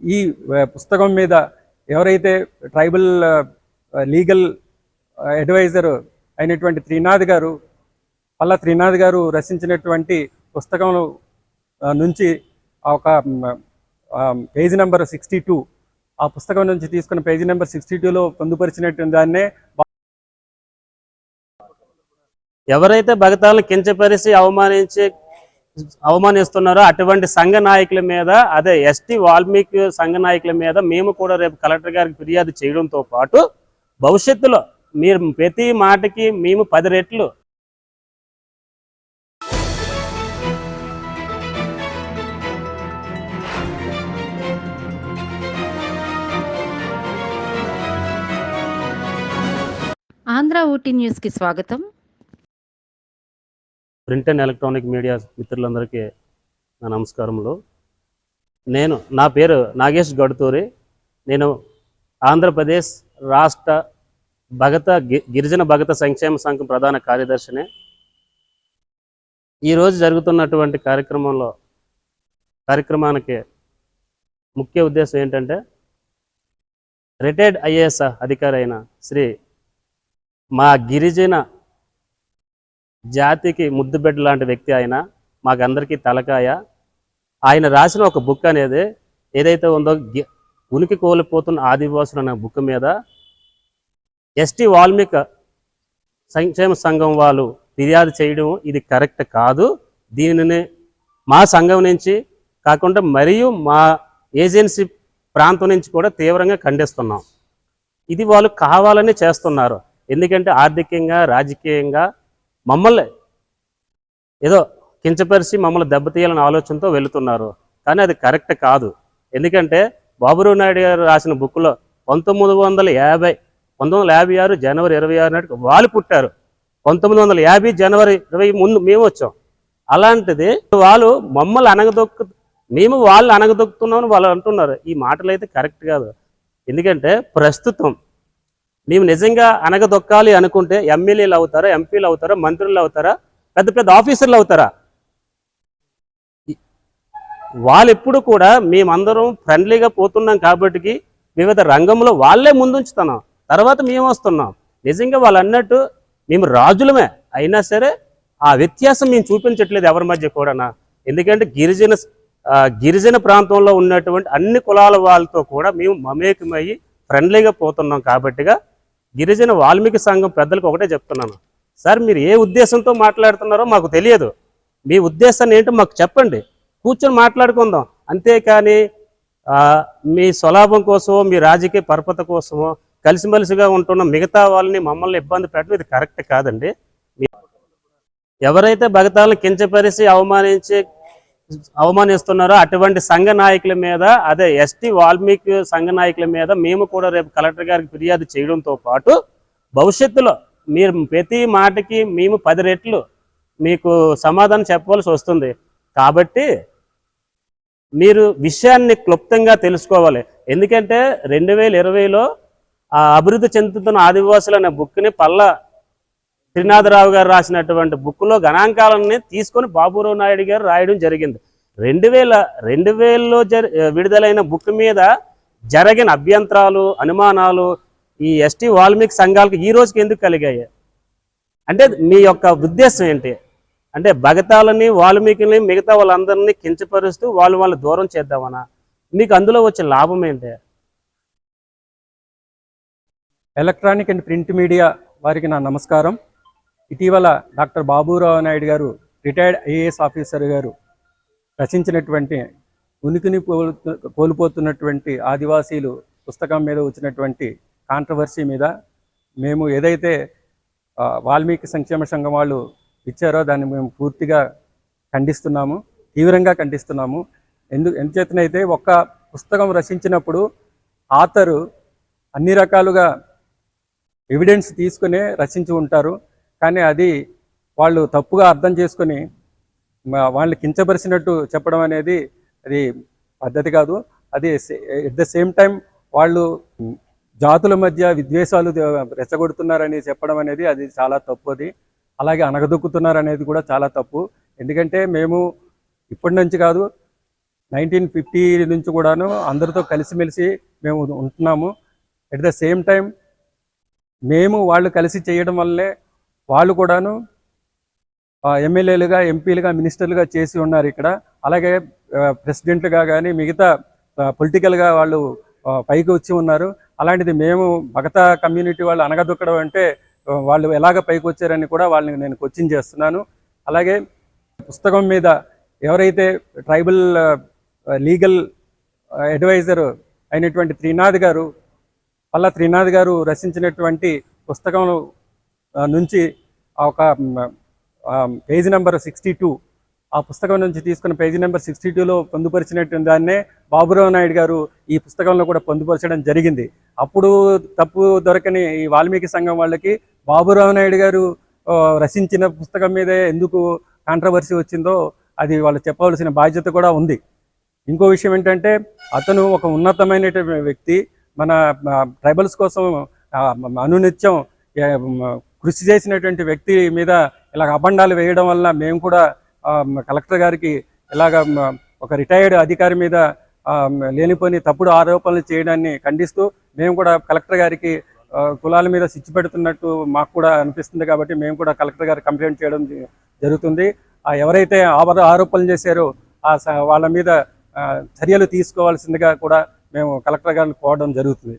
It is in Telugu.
ఈ పుస్తకం మీద ఎవరైతే ట్రైబల్ లీగల్ అడ్వైజర్ అయినటువంటి త్రినాథ్ గారు పల్లా త్రినాథ్ గారు రచించినటువంటి పుస్తకం నుంచి ఆ ఒక పేజీ నెంబర్ సిక్స్టీ టూ ఆ పుస్తకం నుంచి తీసుకున్న పేజీ నెంబర్ సిక్స్టీ టూలో పొందుపరిచినటువంటి దాన్నే ఎవరైతే భగతాలను కించపరిచి అవమానించి అవమానిస్తున్నారో అటువంటి సంఘ నాయకుల మీద అదే ఎస్టీ వాల్మీకి సంఘ నాయకుల మీద మేము కూడా రేపు కలెక్టర్ గారికి ఫిర్యాదు చేయడంతో పాటు భవిష్యత్తులో మీరు ప్రతి మాటకి మేము పది రెట్లు ఆంధ్ర ఊటీ న్యూస్కి స్వాగతం. ప్రింట్ అండ్ ఎలక్ట్రానిక్ మీడియా మిత్రులందరికీ నా నమస్కారములు. నేను నా పేరు నాగేష్ గడుతూరి. నేను ఆంధ్రప్రదేశ్ రాష్ట్ర భగత గి- గిరిజన భగత సంక్షేమ సంఘం ప్రధాన కార్యదర్శిని. ఈరోజు జరుగుతున్నటువంటి కార్యక్రమంలో కార్యక్రమానికి ముఖ్య ఉద్దేశం ఏంటంటే రిటైర్డ్ ఐఏఎస్ అధికారి అయిన శ్రీ మా గిరిజన జాతికి ముద్దుబిడ్డ లాంటి వ్యక్తి ఆయన మాకందరికీ తలకాయ. ఆయన రాసిన ఒక బుక్ అనేది ఏదైతే ఉందో గి- ఉనికి కోల్పోతున్న ఆదివాసులు అనే బుక్ మీద ఎస్టీ వాల్మీకి సంక్షేమ సంఘం వాళ్ళు ఫిర్యాదు చేయడం ఇది కరెక్ట్ కాదు. దీనిని మా సంఘం నుంచి కాకుండా మరియు మా ఏజెన్సీ ప్రాంతం నుంచి కూడా తీవ్రంగా ఖండిస్తున్నాం. ఇది వాళ్ళు కావాలని చేస్తున్నారు. ఎందుకంటే ఆర్థికంగా రాజకీయంగా మమ్మల్ని ఏదో కించపరిచి మమ్మల్ని దెబ్బతీయాలనే ఆలోచనతో వెళుతున్నారు. కానీ అది కరెక్ట్ కాదు. ఎందుకంటే బాబురావు నాయుడు గారు రాసిన బుక్లో పంతొమ్మిది వందల యాభై పంతొమ్మిది వందల యాభై ఆరు జనవరి ఇరవై ఆరు నాటికి వాళ్ళు పుట్టారు. పంతొమ్మిది వందల యాభై జనవరి ఇరవై ముందు మేము వచ్చాం. అలాంటిది వాళ్ళు మమ్మల్ని అనగదొక్కు మేము వాళ్ళు అనగదొక్కుతున్నామని వాళ్ళు అంటున్నారు. ఈ మాటలు అయితే కరెక్ట్ కాదు. ఎందుకంటే ప్రస్తుతం మేము నిజంగా అనగదొక్కాలి అనుకుంటే ఎమ్మెల్యేలు అవుతారా ఎంపీలు అవుతారా మంత్రులు అవుతారా పెద్ద పెద్ద ఆఫీసర్లు అవుతారా? వాళ్ళెప్పుడు కూడా మేమందరం ఫ్రెండ్లీగా పోతున్నాం కాబట్టి వివిధ రంగంలో వాళ్ళే ముందుంచుతున్నాం. తర్వాత మేము వస్తున్నాం. నిజంగా వాళ్ళు అన్నట్టు మేము రాజులమే. అయినా సరే ఆ వ్యత్యాసం మేము చూపించట్లేదు ఎవరి మధ్య కూడానా. ఎందుకంటే గిరిజన గిరిజన ప్రాంతంలో ఉన్నటువంటి అన్ని కులాల వాళ్ళతో కూడా మేము మమేకమయ్యి ఫ్రెండ్లీగా పోతున్నాం కాబట్టిగా గిరిజన వాల్మీకి సంఘం పెద్దలకు ఒకటే చెప్తున్నాను. సార్ మీరు ఏ ఉద్దేశంతో మాట్లాడుతున్నారో మాకు తెలియదు. మీ ఉద్దేశాన్ని ఏంటో మాకు చెప్పండి. కూర్చొని మాట్లాడుకుందాం. అంతేకాని మీ స్వలాభం కోసమో మీ రాజకీయ పరపత కోసమో కలిసిమెలిసిగా ఉంటున్న మిగతా వాళ్ళని మమ్మల్ని ఇబ్బంది పెట్టడం ఇది కరెక్ట్ కాదండి. మీ- ఎవరైతే భగతాలను కించపరిచి అవమానించి అవమానిస్తున్నారో అటువంటి సంఘ నాయకుల మీద అదే ఎస్టీ వాల్మీకి సంఘ నాయకుల మీద మేము కూడా రేపు కలెక్టర్ గారికి ఫిర్యాదు చేయడంతో పాటు భవిష్యత్తులో మీరు ప్రతి మాటకి మేము పది రెట్లు మీకు సమాధానం చెప్పవలసి వస్తుంది. కాబట్టి మీరు విషయాన్ని క్లుప్తంగా తెలుసుకోవాలి. ఎందుకంటే రెండు వేల ఇరవైలో ఆ అభివృద్ధి చెందుతున్న ఆదివాసులు అనే బుక్ని పల్ల త్రినాథరావు గారు రాసినటువంటి బుక్లో గణాంకాలని తీసుకొని బాబురావు నాయుడు గారు రాయడం జరిగింది. రెండు వేల రెండు వేలలో విడుదలైన బుక్ మీద జరిగిన అభ్యంతరాలు అనుమానాలు ఈ ఎస్టీ వాల్మీకి సంఘాలకు ఈ రోజుకి ఎందుకు కలిగాయి? అంటే మీ యొక్క ఉద్దేశం ఏంటి? అంటే భగతాలని వాల్మీకిని మిగతా వాళ్ళందరినీ కించపరుస్తూ వాళ్ళు వాళ్ళు దూరం చేద్దామనా? మీకు అందులో వచ్చే లాభం ఏంటి? ఎలక్ట్రానిక్ అండ్ ప్రింట్ మీడియా వారికి నా నమస్కారం. ఇటీవల డాక్టర్ బాబురావు నాయుడు గారు రిటైర్డ్ ఐఏఎస్ ఆఫీసర్ గారు రచించినటువంటి ఉనికిని కోల్పోతున్నటువంటి ఆదివాసీలు పుస్తకం మీద వచ్చినటువంటి కాంట్రవర్సీ మీద మేము ఏదైతే వాల్మీకి సంక్షేమ సంఘం వాళ్ళు ఇచ్చారో దాన్ని మేము పూర్తిగా ఖండిస్తున్నాము తీవ్రంగా ఖండిస్తున్నాము. ఎందు ఎంచేతనైతే ఒక్క పుస్తకం రచించినప్పుడు ఆథరు అన్ని రకాలుగా ఎవిడెన్స్ తీసుకునే రచించి ఉంటారు. కానీ అది వాళ్ళు తప్పుగా అర్థం చేసుకొని వాళ్ళు కించపరిచినట్టు చెప్పడం అనేది అది పద్ధతి కాదు. అది ఎట్ ద సేమ్ టైం వాళ్ళు జాతుల మధ్య విద్వేషాలు రెచ్చగొడుతున్నారని చెప్పడం అనేది అది చాలా తప్పు అది. అలాగే అనగదొక్కుతున్నారు అనేది కూడా చాలా తప్పు. ఎందుకంటే మేము ఇప్పటి నుంచి కాదు నైన్టీన్ ఫిఫ్టీ నుంచి కూడాను అందరితో కలిసిమెలిసి మేము ఉంటున్నాము. ఎట్ ద సేమ్ టైం మేము వాళ్ళు కలిసి చేయడం వల్లే వాళ్ళు కూడాను ఎమ్మెల్యేలుగా ఎంపీలుగా మినిస్టర్లుగా చేసి ఉన్నారు ఇక్కడ. అలాగే ప్రెసిడెంట్లుగా కానీ మిగతా పొలిటికల్గా వాళ్ళు పైకి వచ్చి ఉన్నారు. అలాంటిది మేము భగత కమ్యూనిటీ వాళ్ళు అనగదొక్కడం అంటే వాళ్ళు ఎలాగ పైకి వచ్చారని కూడా వాళ్ళని నేను క్వశ్చన్ చేస్తున్నాను. అలాగే పుస్తకం మీద ఎవరైతే ట్రైబల్ లీగల్ అడ్వైజర్ అయినటువంటి త్రినాథ్ గారు పల్లా త్రినాథ్ గారు రచించినటువంటి పుస్తకం నుంచి ఒక పేజీ నెంబర్ సిక్స్టీ టూ ఆ పుస్తకం నుంచి తీసుకున్న పేజీ నెంబర్ సిక్స్టీ టూలో పొందుపరిచినటువంటి దాన్నే బాబురావు నాయుడు గారు ఈ పుస్తకంలో కూడా పొందుపరచడం జరిగింది. అప్పుడు తప్పు దొరకని ఈ వాల్మీకి సంఘం వాళ్ళకి బాబురావు నాయుడు గారు రచించిన పుస్తకం మీదే ఎందుకు కాంట్రవర్సీ వచ్చిందో అది వాళ్ళు చెప్పవలసిన బాధ్యత కూడా ఉంది. ఇంకో విషయం ఏంటంటే అతను ఒక ఉన్నతమైన వ్యక్తి మన ట్రైబల్స్ కోసం అనునిత్యం కృషి చేసినటువంటి వ్యక్తి మీద ఇలాగ అబండాలు వేయడం వల్ల మేము కూడా కలెక్టర్ గారికి ఇలాగ ఒక రిటైర్డ్ అధికారి మీద లేనిపోని తప్పుడు ఆరోపణలు చేయడాన్ని ఖండిస్తూ మేము కూడా కలెక్టర్ గారికి కులాల మీద సిచ్చు పెడుతున్నట్టు మాకు కూడా అనిపిస్తుంది కాబట్టి మేము కూడా కలెక్టర్ గారికి కంప్లైంట్ చేయడం జ- జరుగుతుంది. ఆ ఎవరైతే ఆరోపణలు చేశారో ఆ స- వాళ్ళ మీద చర్యలు తీసుకోవాల్సిందిగా కూడా మేము కలెక్టర్ గారిని కోరడం జరుగుతుంది.